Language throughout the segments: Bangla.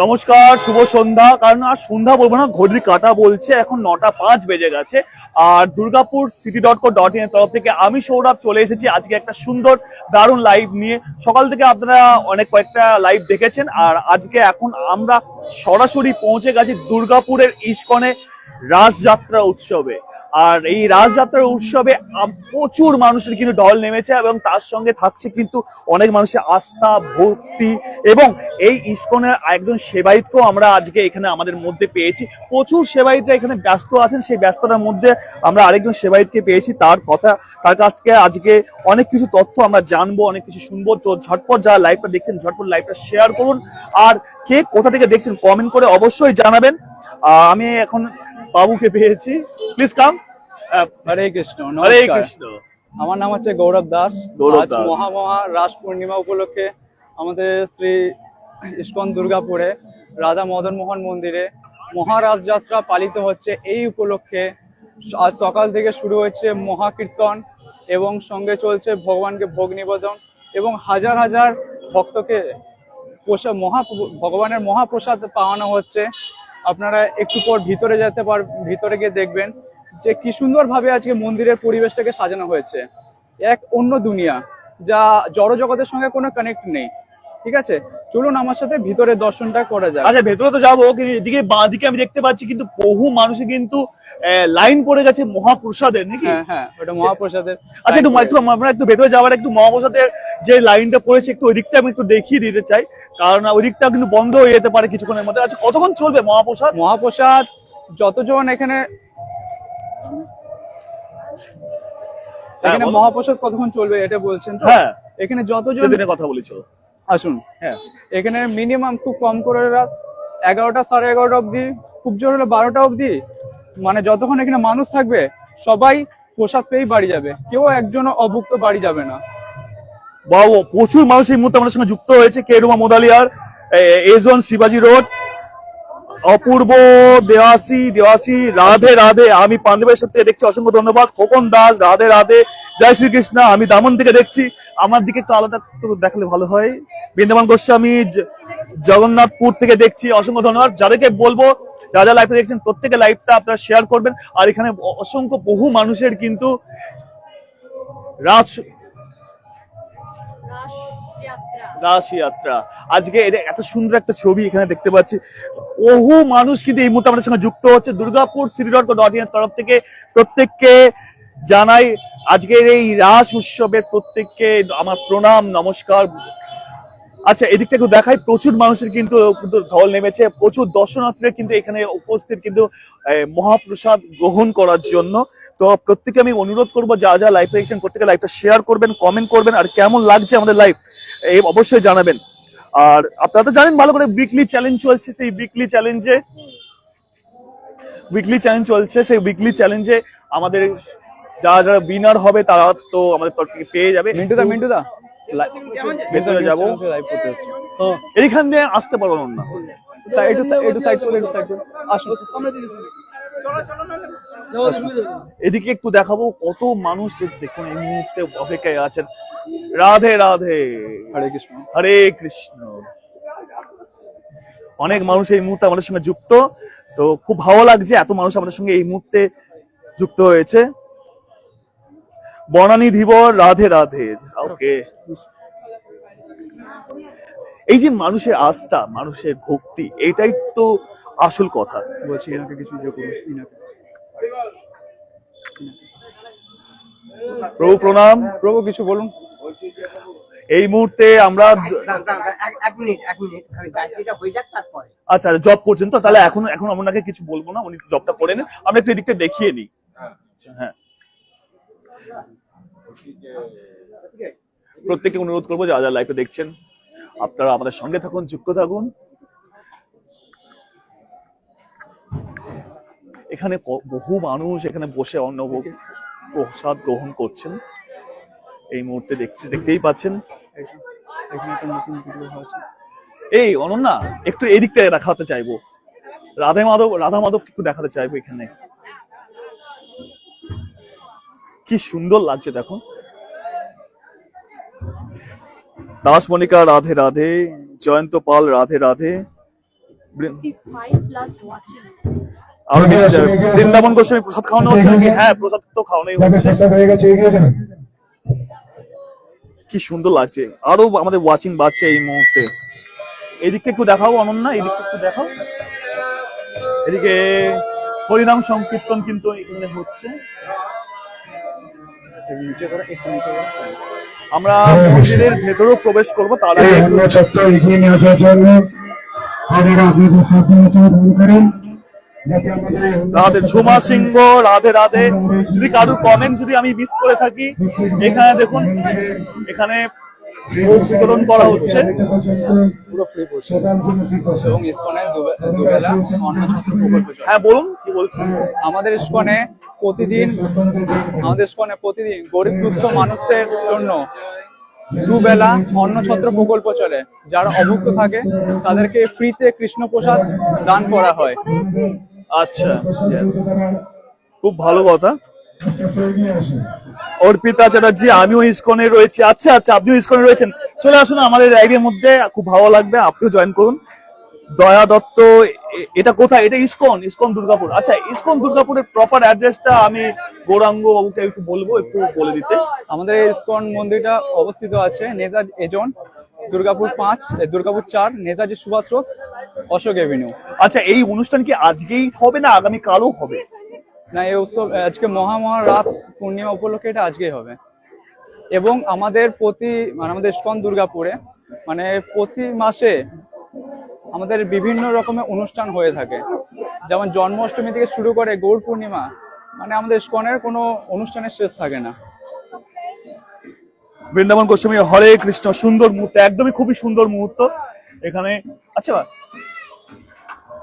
নমস্কার, শুভ সন্ধ্যা। কারণ আর সন্ধ্যা বলব না, ঘড়ির কাটা বলছে। এখন নটা পাঁচ বেজে গেছে। আর Durgapur city dot co dot in এর তরফ থেকে আমি সৌরভ চলে এসেছি। আজকে একটা সুন্দর, দারুণ লাইভ নিয়ে। সকাল থেকে আপনারা অনেক কয়েকটা লাইভ দেখেছেন। আর আজকে এখন আমরা সরাসরি পৌঁছে গেছি দুর্গাপুরের ইস্কনে রাসযাত্রা উৎসবে। আর এই রাসযাত্রার উৎসবে প্রচুর মানুষের কিন্তু ঢল নেমেছে এবং তার সঙ্গে থাকছে কিন্তু অনেক মানুষের আস্থা, ভক্তি এবং এই ইস্কনের একজন সেবায়িতকেও আমরা আজকে এখানে আমাদের মধ্যে পেয়েছি। প্রচুর সেবায়িতরা এখানে ব্যস্ত আছেন। সেই ব্যস্ততার মধ্যে আমরা আরেকজন সেবায়িতকে পেয়েছি। তার কথা, তার কাছ থেকে আজকে অনেক কিছু তথ্য আমরা জানব, অনেক কিছু শুনব। তো ঝটপট যারা লাইভটা দেখছেন, ঝটপট লাইভটা শেয়ার করুন। আর কে কোথা থেকে দেখছেন কমেন্ট করে অবশ্যই জানাবেন। আমি এখন বাবুকে পেয়েছি। Please come Hare Krishna Hare Krishna. আমার নাম হচ্ছে গৌরব দাস। গৌরব আজ। মহামহা রাস পূর্ণিমা উপলক্ষে আমাদের শ্রী ইস্কন দুর্গাপুরে রাধা মদন মোহন মন্দিরে মহারাজ যাত্রা পালিত হচ্ছে। এই উপলক্ষে আজ সকাল থেকে শুরু হয়েছে মহাকীর্তন এবং সঙ্গে চলছে ভগবানকে ভোগ নিবেদন এবং হাজার হাজার ভক্তকে মহা ভগবানের মহাপ্রসাদ পাওয়ানো হচ্ছে। আপনারা একটু পর ভিতরে যেতে পার ভিতরে গিয়ে দেখবেন যে কি সুন্দরভাবে আজকে মন্দিরের পরিবেশটাকে সাজানো হয়েছে। এক অন্য দুনিয়া যা জড় জগতের সঙ্গে কোনো কানেক্ট নেই। ঠিক আছে? চলুন আমার সাথে ভিতরে দর্শনটা করা যায় আচ্ছা ভেতরে তো যাব এদিকে বাঁ দিকে আমি দেখতে পাচ্ছি কিন্তু বহু মানুষে কিন্তু লাইন পড়ে গেছে মহাপ্রসাদের নাকি? হ্যাঁ হ্যাঁ ওটা মহাপ্রসাদের আচ্ছা একটু একটু আমরা একটু ভেতরে যাওয়ার একটু মহাপ্রসাদের যে লাইনটা পড়েছে একটু ওই দিকটা আমি একটু দেখিয়ে দিতে চাই। কারণ ওই দিকটা কিন্তু বন্ধ হয়ে যেতে পারে কিছুক্ষণের মধ্যে। আচ্ছা কতক্ষণ চলবে মহাপ্রসাদ? মহাপ্রসাদ যতজন এখানে এখানে মহাপ্রসাদ কতক্ষণ চলবে এটা বলছেন হ্যাঁ এখানে যতজন সেদিনের কথা বলেছ। আসুন। হ্যাঁ। এখানে মিনিমাম খুব কম করে রাত এগারোটা সাড়ে এগারোটা অবধি খুব জোর হলে বারোটা অবধি। মানে যতক্ষণ এখানে মানুষ থাকবে সবাই প্রসাদ পেয়েই বাড়ি যাবে। কেউ একজনও অভুক্ত বাড়ি যাবে না। বাবু প্রচুর মানুষ এই মুহূর্তে আমাদের সঙ্গে যুক্ত হয়েছে, কেরুমা মোদালিয়ার এজন শিবাজি রোড, অপূর্ব দেওয়াসি দেওয়াসি রাধে রাধে, আমি পাঞ্জাবের থেকে দেখছি অসংখ্য ধন্যবাদ, খোকন দাস, রাধে রাধে, জয় শ্রীকৃষ্ণ, আমি দামন থেকে দেখছি, আমার দিকে একটু আলাদা দেখালে ভালো হয় বৃন্দাবন গোস্বামী জগন্নাথপুর থেকে দেখছি, অসংখ্য ধন্যবাদ, যাদেরকে বলব যারা যারা লাইভটা দেখছেন প্রত্যেকে লাইভটা আপনারা শেয়ার করবেন, আর এখানে অসংখ্য বহু মানুষের কিন্তু রাজ রাস যাত্রা আজকে এত সুন্দর একটা ছবি এখানে দেখতে পাচ্ছি। বহু মানুষ কিন্তু এই মুহূর্তে আমাদের সঙ্গে যুক্ত হচ্ছে। দুর্গাপুর সিটি ডট ডট তরফ থেকে প্রত্যেককে জানাই, আজকের এই রাস উৎসবের প্রত্যেককে আমার প্রণাম, নমস্কার আচ্ছা এদিকটা একটু দেখাই। প্রচুর মানুষের কিন্তু কিন্তু ঢল নেমেছে। প্রচুর দর্শনার্থীরা কিন্তু এখানে উপস্থিত কিন্তু মহাপ্রসাদ গ্রহণ করার জন্য। তো প্রত্যেকে আমি অনুরোধ করব যা যা লাইভ দেখছেন প্রত্যেকে লাইভটা শেয়ার করবেন কমেন্ট করবেন আর কেমন লাগছে আমাদের লাইভ এই অবশ্যই জানাবেন। আর আপনারা তো জানেন ভালো করে উইকলি চ্যালেঞ্জ চলছে সেই উইকলি চ্যালেঞ্জে উইকলি চ্যালেঞ্জ চলছে সেই উইকলি চ্যালেঞ্জে আমাদের যারা যারা উইনার হবে তারা তো আমাদের তরফ থেকে পেয়ে যাবে। মিন্টুদা মিন্টুদা। ভেতরে যাব। লাইভ করতে। এইখান দিয়ে আসতে পারব না। একটু একটু সাইড করে একটু সাইড করে। আসুন। এদিকে একটু দেখাবো কত মানুষ দেখুন এই মুহূর্তে অপেক্ষায় আছেন। রাধে রাধে। হরে কৃষ্ণ। হরে কৃষ্ণ। অনেক মানুষ এই মুহূর্তে আমাদের সঙ্গে যুক্ত। তো খুব ভালো লাগছে এত মানুষ আমাদের সঙ্গে এই মুহূর্তে যুক্ত হয়েছে। বনানী ধীবর রাধে রাধে। ওকে। এই যে মানুষের আস্থা মানুষের ভক্তি এটাই তো আসল কথা। বলছি এনাকে কিছু করুন ইনাকে। প্রভু প্রণাম। প্রভু কিছু বলুন। এই মুহূর্তে আমরা আচ্ছা জব করছেন তো তাহলে এখন এখন আপনাকে কিছু বলব না উনি জবটা করে নেন। আমরা একটু এদিকটা দেখিয়ে নিই। হ্যাঁ। প্রত্যেককে অনুরোধ করব, যারা যারা লাইভে দেখছেন, আপনারা আমাদের সঙ্গে থাকুন, যুক্ত থাকুন। এখানে বহু মানুষ এখানে বসে অন্ন প্রসাদ গ্রহণ করছেন। এই মুহূর্তে দেখছি, দেখতেই পাচ্ছেন। এই, অনন্যা, একটু এদিকটা দেখাতে চাইব। রাধে মাধব, রাধা মাধব একটু দেখাতে চাইব এখানে। কি সুন্দর লাগছে দেখো। দাসমণিকা রাধে রাধে জয়ন্ত পাল রাধে রাধে। বৃন- 55 plus watching. আরও বেশি যাবে বৃন্দাবন গোস্বামী প্রসাদ খাওয়ানো হচ্ছে নাকি? হ্যাঁ প্রসাদ তো খাওয়ানোই হচ্ছে। কি সুন্দর লাগছে। আরও আমাদের ওয়াচিং বাড়ছে এই মুহূর্তে। এদিকে একটু দেখাও অনন্যা এদিকে একটু দেখাও। এদিকে হরিনাম সংকীর্তন কিন্তু এখানে হচ্ছে। আমরা মন্দিরের ভেতরেও প্রবেশ করব তার আগে এগিয়ে নিয়ে আসার জন্য আপনারা আপনাদের স্বাধীনতা দান করেন। রাধে ঝুমা সিংহ রাধে রাধে। যদি কারোর কমেন্ট যদি আমি মিস করে থাকি এখানে দেখুন এখানে বিতরণ করা হচ্ছে। পুরো ফ্রি এবং ইসকনে দুবেলা অন্নছত্র প্রকল্প হ্যাঁ বলুন। কি বলছেন আমাদের ইসকনে প্রতিদিন আমাদের ইসকনে প্রতিদিন গরিব দুস্থ মানুষদের জন্য দুবেলা অন্নছত্র প্রকল্প চলে। যারা অভুক্ত থাকে তাদেরকে ফ্রিতে কৃষ্ণ প্রসাদ দান করা হয়। আচ্ছা। খুব ভালো কথা। অর্পিতা চ্যাটার্জি, আমিও ইসকনে রয়েছি। আচ্ছা আচ্ছা আপনিও ইসকনে রয়েছেন। চলে আসুন আমাদের লাইভের মধ্যে। খুব ভালো লাগবে, আপনিও জয়েন করুন। দয়া দত্ত এটা কোথায়? এটা ইসকন ইসকন দুর্গাপুর। আচ্ছা ইসকন দুর্গাপুরের প্রপার অ্যাড্রেসটা আমি গৌরাঙ্গ বাবুকে একটু বলব, একটু বলে দিতে। আমাদের ইসকন মন্দিরটা অবস্থিত আছে নেতাজি, এজন, দুর্গাপুর পাঁচ দুর্গাপুর চার, নেতাজি সুভাষ রোড অশোক এভিনিউ আচ্ছা এই অনুষ্ঠান কি আজকেই হবে না আগামী কালও হবে? না, এই উৎসব, আজকে মহামহা রাত পূর্ণিমা উপলক্ষে এটা আজকেই হবে। এবং আমাদের প্রতি মানে আমাদের ইস্কন দুর্গাপুরে মানে প্রতি মাসে আমাদের বিভিন্ন রকমের অনুষ্ঠান হয়ে থাকে। যেমন জন্মাষ্টমী থেকে শুরু করে গৌর পূর্ণিমা মানে আমাদের ইস্কনের কোনো অনুষ্ঠানের শেষ থাকে না। বৃন্দাবন গোস্বামী, হরে কৃষ্ণ, সুন্দর মুহূর্ত, একদমই খুবই সুন্দর মুহূর্ত। এখানে আচ্ছা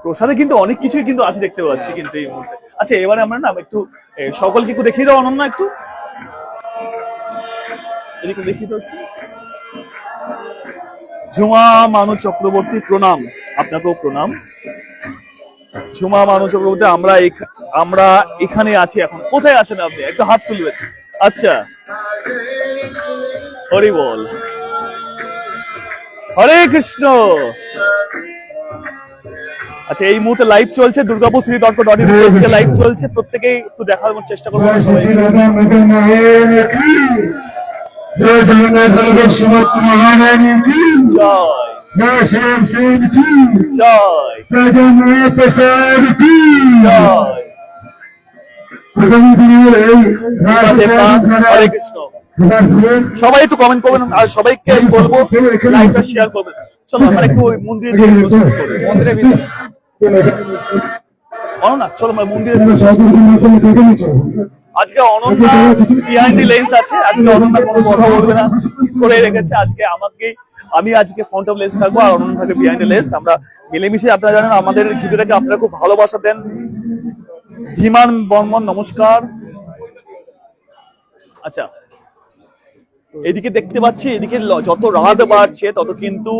প্রসাদে কিন্তু অনেক কিছুই কিন্তু আছে দেখতে পাচ্ছি কিন্তু এই মুহূর্তে। আচ্ছা এবারে আমরা না একটু সকলকে একটু দেখিয়ে দাও, অনন্যা একটু। এদিকে দেখিয়ে দাও। ঝুমা মানু চক্রবর্তী, প্রণাম। আপনাকেও প্রণাম। ঝুমা মানু চক্রবর্তী, আমরা আমরা এখানে আছি এখন। কোথায় আছেন আপনি? একটু হাত তুলবেন। আচ্ছা। হরি বল। হরে কৃষ্ণ। আচ্ছা এই মুহূর্তে লাইভ চলছে Durgapur Shri dot dot in live চলছে। প্রত্যেকেই একটু দেখার চেষ্টা করব। সবাই। হরে কৃষ্ণ। একটু কমেন্ট করবেন আর সবাইকে বলব লাইভটা শেয়ার করবেন। চলো আমরা একটু মন্দিরে। মন্দিরের ভিতরে। চলো মন্দিরে আজকে অনন্যা বিহাইন্ড দি লেন্স আছে আজকে অনন্যা কোনো কথা বলবে না করে রেখেছে আজকে আমাকে আমি আজকে ফ্রন্ট অফ লেন্স থাকব আর অনন্যা থাকবে বিহাইন্ড দি লেন্স আমরা মিলেমিশে আপনারা জানেন আমাদের ভিডিওটাকে আপনারা খুব ভালোবাসা দেন। ধীমান বর্মন নমস্কার। আচ্ছা এদিকে দেখতে পাচ্ছি, এদিকে যত রাত বাড়ছে, তত কিন্তু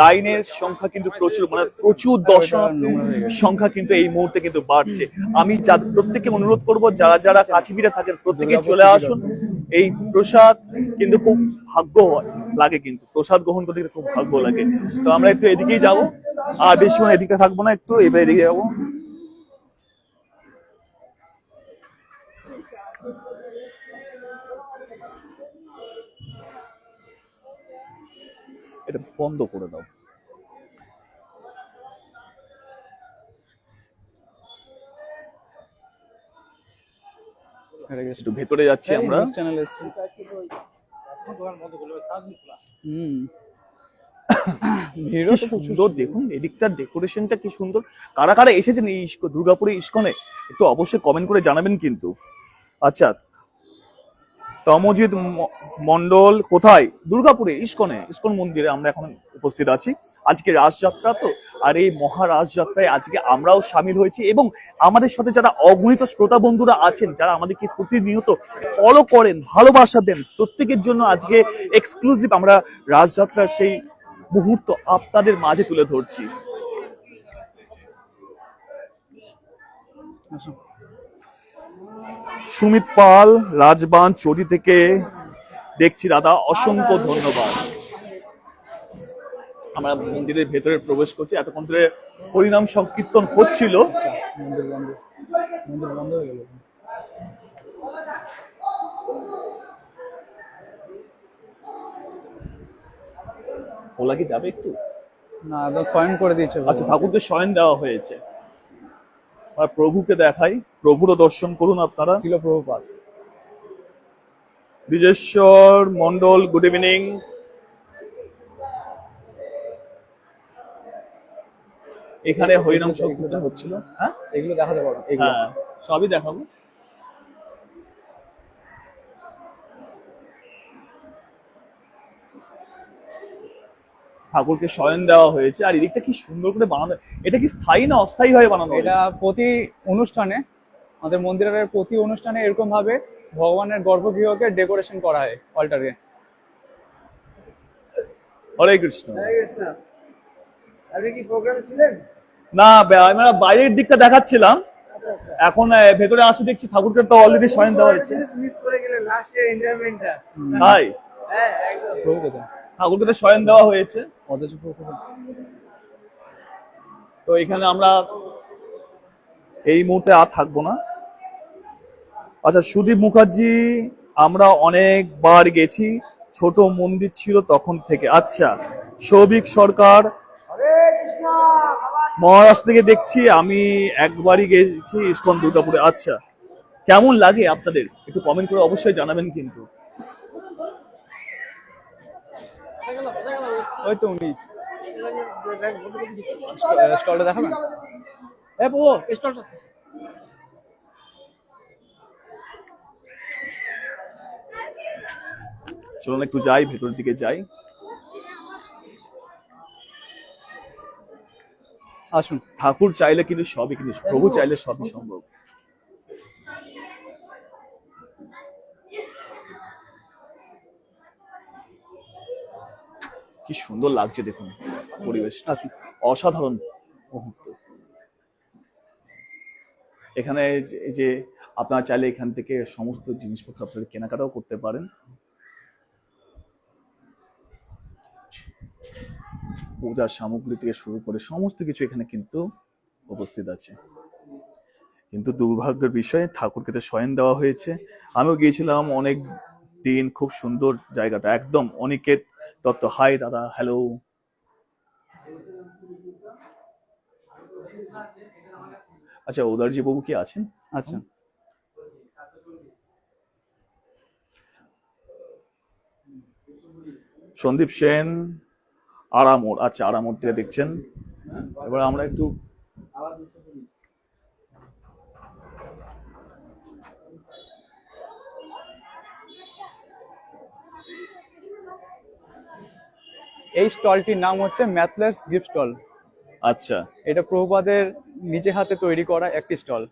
লাইনের সংখ্যা কিন্তু প্রচুর মানে প্রচুর দর্শনার্থীর সংখ্যা কিন্তু এই মুহূর্তে কিন্তু বাড়ছে। আমি প্রত্যেককে অনুরোধ করব, যারা যারা কাছিপিঠে থাকেন, প্রত্যেকে চলে আসুন। এই প্রসাদ কিন্তু খুব ভাগ্য হয় লাগে কিন্তু, প্রসাদ গ্রহণ করতে কিন্তু খুব ভাগ্য লাগে। তো আমরা একটু এদিকেই যাব, আর বেশি বেশিক্ষণ এদিকে থাকব না, একটু এবার এদিকে যাব। এটা বন্ধ করে দাও। একটু ভেতরে যাচ্ছি আমরা। চ্যানেল এসছে। হুম। ভিড়ও তো সুন্দর দেখুন এদিকটার ডেকোরেশনটা কি সুন্দর। কারা কারা এসেছেন এই ইস্ক- দুর্গাপুরে ইস্কনে? একটু অবশ্যই কমেন্ট করে জানাবেন কিন্তু। আচ্ছা তমজিৎ মন্ডল কোথায়? দুর্গাপুরে, ইস্কনে, ইস্কন মন্দিরে আমরা এখন উপস্থিত আছি। আজকে রাসযাত্রা তো, আর এই মহা রাসযাত্রায় আজকে আমরাও সামিল হয়েছি এবং আমাদের সাথে যারা অগণিত শ্রোতা বন্ধুরা আছেন, যারা আমাদেরকে প্রতিনিয়ত ফলো করেন, ভালোবাসা দেন, প্রত্যেকের জন্য আজকে এক্সক্লুসিভ আমরা রাসযাত্রার সেই মুহূর্ত আপনাদের মাঝে তুলে ধরছি। সুমিত পাল রাজবান চৌধুরী থেকে দেখছি দাদা অসংখ্য ধন্যবাদ। আমরা মন্দিরের ভেতরে প্রবেশ করছি এতক্ষণ ধরে হরিনাম সংকীর্তন হচ্ছিল। ওলা কি যাবে একটু? না একদম স্বয়ং করে দিয়েছে আচ্ছা ঠাকুরকে শয়ন দেওয়া হয়েছে। আর প্রভুকে দেখাই। প্রভুরও দর্শন করুন আপনারা। ছিল প্রভুপাত বিজেশ্বর মন্ডল গুড ইভিনিং এখানে হরিনাম সংকীর্তন হচ্ছিল। হ্যাঁ এগুলো দেখাতে পারো এগুলো। হ্যাঁ সবই দেখাবো। ঠাকুরকে শয়ন দেওয়া হয়েছে আর এদিকটা কি সুন্দর করে বানানো এটা কি স্থায়ী না অস্থায়ী ভাবে বানানো এটা প্রতি অনুষ্ঠানে আমাদের মন্দিরের প্রতি অনুষ্ঠানে এরকম ভাবে ভগবানের গর্ভগৃহকে ডেকোরেশন করা হয় অল্টারে হরে কৃষ্ণ। আপনি কি প্রোগ্রাম ছিলেন? না বে- আমরা বাইরের দিকটা দেখাচ্ছিলাম। এখন ভেতরে আসে দেখছি ঠাকুরকে তো অলরেডি শয়ন দেওয়া হয়েছে। মিস করে গেলেন লাস্টের এনজয়মেন্টটা তাই? হ্যাঁ একদম। ঠাকুরকে তো শয়ন দেওয়া হয়েছে? তো এখানে আমরা এই মুহূর্তে আর থাকব না। আচ্ছা সুদীপ মুখার্জি আমরা অনেকবার গেছি। ছোট মন্দির ছিল তখন থেকে। আচ্ছা সৌভিক সরকার মহারাষ্ট্র থেকে দেখছি আমি একবারই গেছি ইস্কন দুর্গাপুরে। আচ্ছা কেমন লাগে আপনাদের? একটু কমেন্ট করে অবশ্যই জানাবেন কিন্তু। ওই তো স্টলটা দেখাবেন এ প্রভু স্টলটা চলুন একটু যাই, ভেতরের দিকে যাই। আসুন, ঠাকুর চাইলে কিন্তু সবই, কিন্তু প্রভু চাইলে সবই সম্ভব। কি সুন্দর লাগছে দেখুন পরিবেশ আসুন অসাধারণ মুহূর্ত। এখানে যে- আপনারা চাইলে এখান থেকে সমস্ত জিনিসপত্র আপনাদের কেনাকাটাও করতে পারেন। পূজার সামগ্রী থেকে শুরু করে সমস্ত কিছু এখানে কিন্তু উপস্থিত আছে। কিন্তু দুর্ভাগ্যের বিষয়ে, ঠাকুরকে তো শয়ন দেওয়া হয়েছে। আমিও গিয়েছিলাম অনেক দিন, খুব সুন্দর জায়গাটা, একদম অনিকেত দত্ত হাই দাদা হ্যালো আচ্ছা উদারজি বাবু কি আছেন? আচ্ছা সন্দীপ সেন আরামোর। আচ্ছা আরামোর থেকে দেখছেন। এবার আমরা একটু এই স্টলটির নাম হচ্ছে ম্যাথলেস গিফট স্টল। আচ্ছা। এটা প্রভুপাদের নিজে হাতে তৈরি করা একটি স্টল।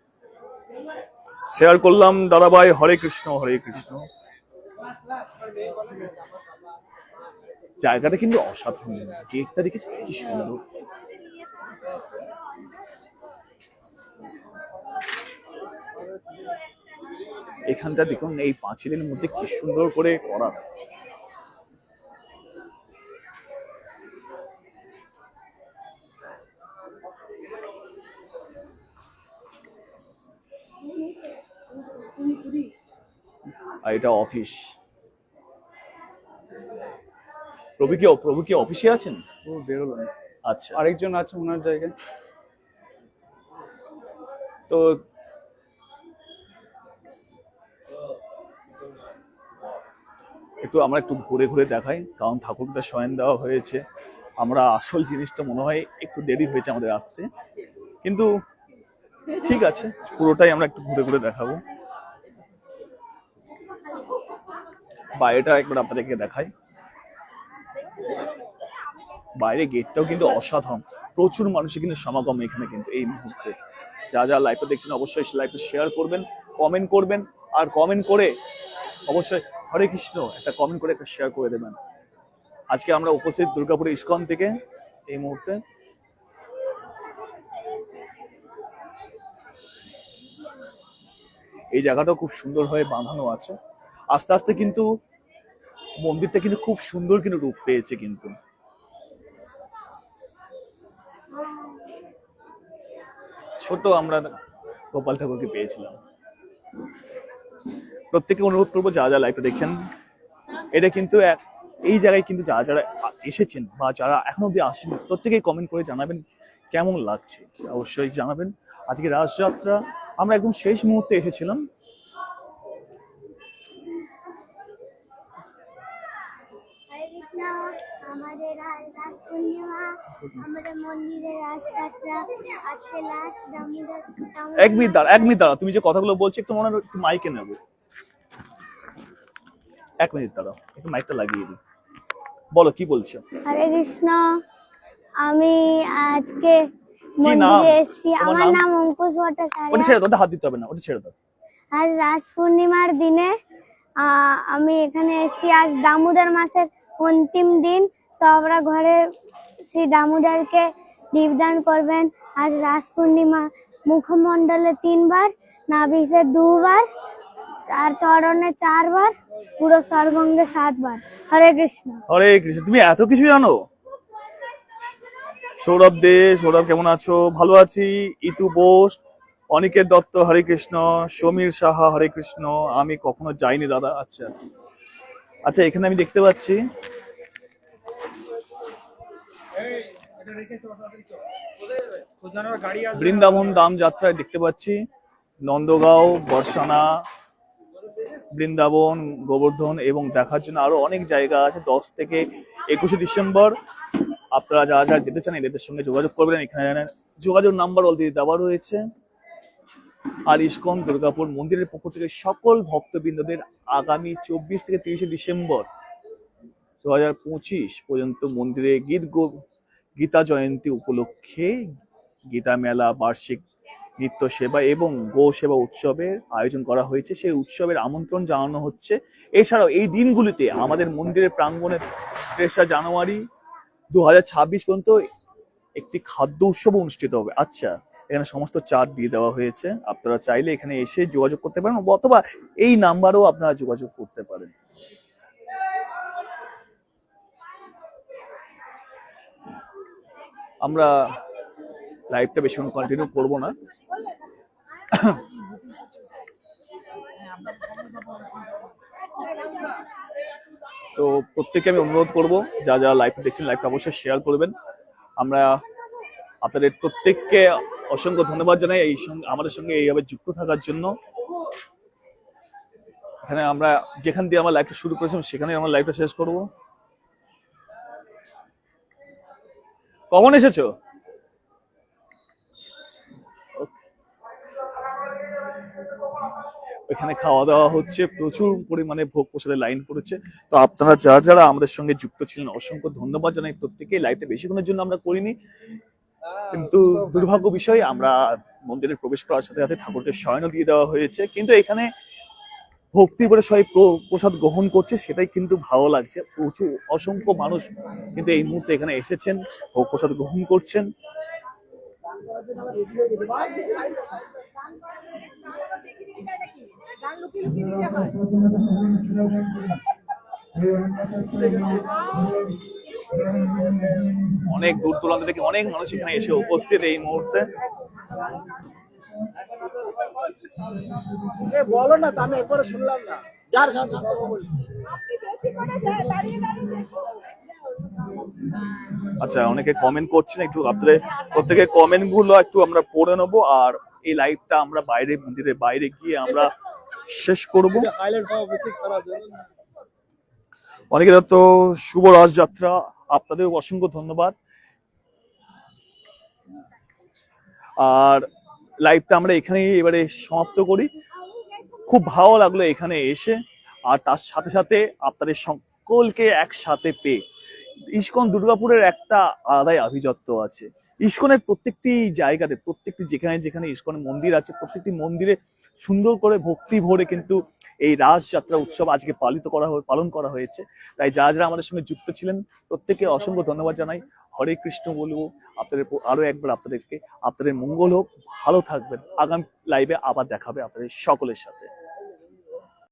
শেয়ার করলাম দাদাভাই হরে কৃষ্ণ হরে কৃষ্ণ। জায়গাটা কিন্তু অসাধারণ। গেটটা দেখেছি কি সুন্দর। এখানটা দেখুন এই পাঁচিলের মধ্যে কি সুন্দর করে করা। আর এটা অফিস। প্রভু কি প্রভু কি অফিসে আছেন? ও বেরোলো না আচ্ছা। আরেকজন আছে ওনার জায়গায়। তো একটু আমরা একটু ঘুরে ঘুরে দেখাই কারণ ঠাকুরটা শয়ন দেওয়া হয়েছে। আমরা আসল জিনিসটা মনে হয় একটু দেরি হয়েছে আমাদের আসতে। কিন্তু ঠিক আছে পুরোটাই আমরা একটু ঘুরে ঘুরে দেখাবো। বাইরেটা একবার আপনাদেরকে দেখাই। বাইরে গেটটাও কিন্তু অসাধারণ। প্রচুর মানুষের কিন্তু সমাগম এখানে কিন্তু এই মুহূর্তে। যা যা লাইভটা দেখছেন অবশ্যই সে লাইভটা শেয়ার করবেন কমেন্ট করবেন, আর কমেন্ট করে অবশ্যই হরে কৃষ্ণ একটা কমেন্ট করে একটা শেয়ার করে দেবেন। আজকে আমরা উপস্থিত দুর্গাপুর ইস্কন থেকে এই মুহূর্তে। এই জায়গাটাও খুব সুন্দরভাবে বাঁধানো আছে। আস্তে আস্তে কিন্তু মন্দিরটা কিন্তু খুব সুন্দর কিন্তু রূপ পেয়েছে কিন্তু। ছোট আমরা গোপাল ঠাকুরকে পেয়েছিলাম। প্রত্যেকে অনুরোধ করব যা যা লাইভটা দেখছেন, এটা কিন্তু এক, এই জায়গায় কিন্তু যারা যারা এসেছেন বা যারা এখনও অব্দি আসেন, প্রত্যেকেই কমেন্ট করে জানাবেন কেমন লাগছে। অবশ্যই জানাবেন। আজকে রাসযাত্রা আমরা একদম শেষ মুহূর্তে এসেছিলাম। এক মিনিট দাঁড়া এক মিনিট দাঁড়া তুমি যে কথাগুলো বলছো একটু মনে একটু মাইকে নেব। এক মিনিট দাঁড়াও একটু মাইকটা লাগিয়ে দিই। বলো কি বলছো? হরে কৃষ্ণ আমি আজকে মন্দিরে এসেছি। আমার নাম? নাম অঙ্কুশ ওটা ছেড়ে দাও ওটা হাত দিতে হবে না ওটা ছেড়ে দাও। আজ রাস পূর্ণিমার দিনে আহ, আমি এখানে এসেছি। আজ দামোদর মাসের অন্তিম দিন সবরা ঘরে শ্রী দামোদরকে দীপদান করবেন। আজ রাস পূর্ণিমা। মুখমণ্ডলে তিনবার নাভিসে দুবার, আর চরণে চারবার, পুরো সর্বঙ্গে সাতবার। হরে কৃষ্ণ। হরে কৃষ্ণ। তুমি এত কিছু জানো? সৌরভ দে, সৌরভ কেমন আছো? ভালো আছি। ইতু বোস, অনিকেত দত্ত, হরে কৃষ্ণ। সমীর সাহা, হরে কৃষ্ণ। আমি কখনো যাইনি দাদা আচ্ছা। আচ্ছা এখানে আমি দেখতে পাচ্ছি বৃন্দাবন দাম যাত্রায় দেখতে পাচ্ছি। নন্দগাঁও, বর্ষানা, বৃন্দাবন, গোবর্ধন এবং দেখার জন্য আরও অনেক জায়গা আছে। দশ থেকে একুশে ডিসেম্বর। আপনারা যারা যারা যেতে চান, এদের সঙ্গে যোগাযোগ করবেন। এখানে যোগাযোগ নাম্বার অলরেডি দেওয়া রয়েছে। আর ইস্কন, দুর্গাপুর মন্দিরের পক্ষ থেকে সকল ভক্তবৃন্দদের আগামী চব্বিশ থেকে তিরিশে ডিসেম্বর দু হাজার পঁচিশ পর্যন্ত মন্দিরে গীত গীতা জয়ন্তী উপলক্ষে গীতা মেলা, বার্ষিক নিত্য সেবা এবং গো সেবা উৎসবের আয়োজন করা হয়েছে। সেই উৎসবের আমন্ত্রণ জানানো হচ্ছে। এছাড়াও এই দিনগুলিতে আমাদের মন্দিরের প্রাঙ্গণে তেসরা জানুয়ারি দু হাজার ছাব্বিশ পর্যন্ত একটি খাদ্য উৎসব অনুষ্ঠিত হবে। আচ্ছা এখানে সমস্ত চার্ট দিয়ে দেওয়া হয়েছে। আপনারা চাইলে এখানে এসে যোগাযোগ করতে পারেন অথবা এই নাম্বারও আপনারা যোগাযোগ করতে পারেন। আমরা লাইভটা বেশিক্ষণ কন্টিনিউ করব না। তো প্রত্যেককে আমি অনুরোধ করব, যা যা লাইভটা দেখছেন লাইভটা অবশ্যই শেয়ার করবেন। আমরা আপনাদের প্রত্যেককে অসংখ্য ধন্যবাদ জানাই এই সঙ্গে, আমাদের সঙ্গে এইভাবে যুক্ত থাকার জন্য। এখানে আমরা যেখান দিয়ে আমরা লাইভটা শুরু করেছিলাম সেখানে আমরা লাইভটা শেষ করব। কখন এসেছ? এখানে খাওয়া দাওয়া হচ্ছে, প্রচুর পরিমাণে ভোগ প্রসাদের লাইন পড়েছে। তো আপনারা যারা যারা আমাদের সঙ্গে যুক্ত ছিলেন, অসংখ্য ধন্যবাদ জানাই। প্রত্যেকেই লাইভটা বেশিক্ষণের জন্য আমরা করিনি। কিন্তু দুর্ভাগ্য বিষয়, আমরা মন্দিরে প্রবেশ করার সাথে সাথে ঠাকুরকে শয়নও দিয়ে দেওয়া হয়েছে। কিন্তু এখানে ভক্তি করে সবাই প্র- প্রসাদ গ্রহণ করছে, সেটাই কিন্তু ভালো লাগছে। প্রচুর অসংখ্য মানুষ কিন্তু এই মুহূর্তে এখানে এসেছেন প্রসাদ গ্রহণ করছেন। অনেক দূর দূরান্ত থেকে অনেক মানুষ এখানে এসে উপস্থিত এই মুহূর্তে। বলো না আমি একবারে শুনলাম না। যার সাথে আচ্ছা অনেকে কমেন্ট করছেন একটু আপনাদের প্রত্যেকের কমেন্টগুলো একটু আমরা পড়ে নেব আর এই লাইভটা আমরা বাইরে মন্দিরের বাইরে গিয়ে আমরা শেষ করব। অনেকে তো শুভ রথযাত্রা। আপনাদের অসংখ্য ধন্যবাদ। আর লাইভটা আমরা এখানেই এবারে সমাপ্ত করি। খুব ভালো লাগল এখানে এসে। আর তার সাথে সাথে আপনাদের সকলকে একসাথে পেয়ে। ইস্কন দুর্গাপুরের একটা আলাদাই আভিজাত্য আছে। ইস্কনের প্রত্যেকটি জায়গাতে, প্রত্যেকটি যেখানে যেখানে ইস্কনের মন্দির আছে, প্রত্যেকটি মন্দিরে সুন্দর করে ভক্তি ভরে কিন্তু এই রাসযাত্রা উৎসব আজকে পালিত করা পালন করা হয়েছে। তাই যারা যারা আমাদের সঙ্গে যুক্ত ছিলেন প্রত্যেকে অসংখ্য ধন্যবাদ জানাই। হরে কৃষ্ণ বলব। আপনাদের আরও আরও একবার আপনাদেরকে, আপনাদের মঙ্গল হোক, ভালো থাকবেন। আগামী লাইভে আবার দেখাবে আপনাদের সকলের সাথে।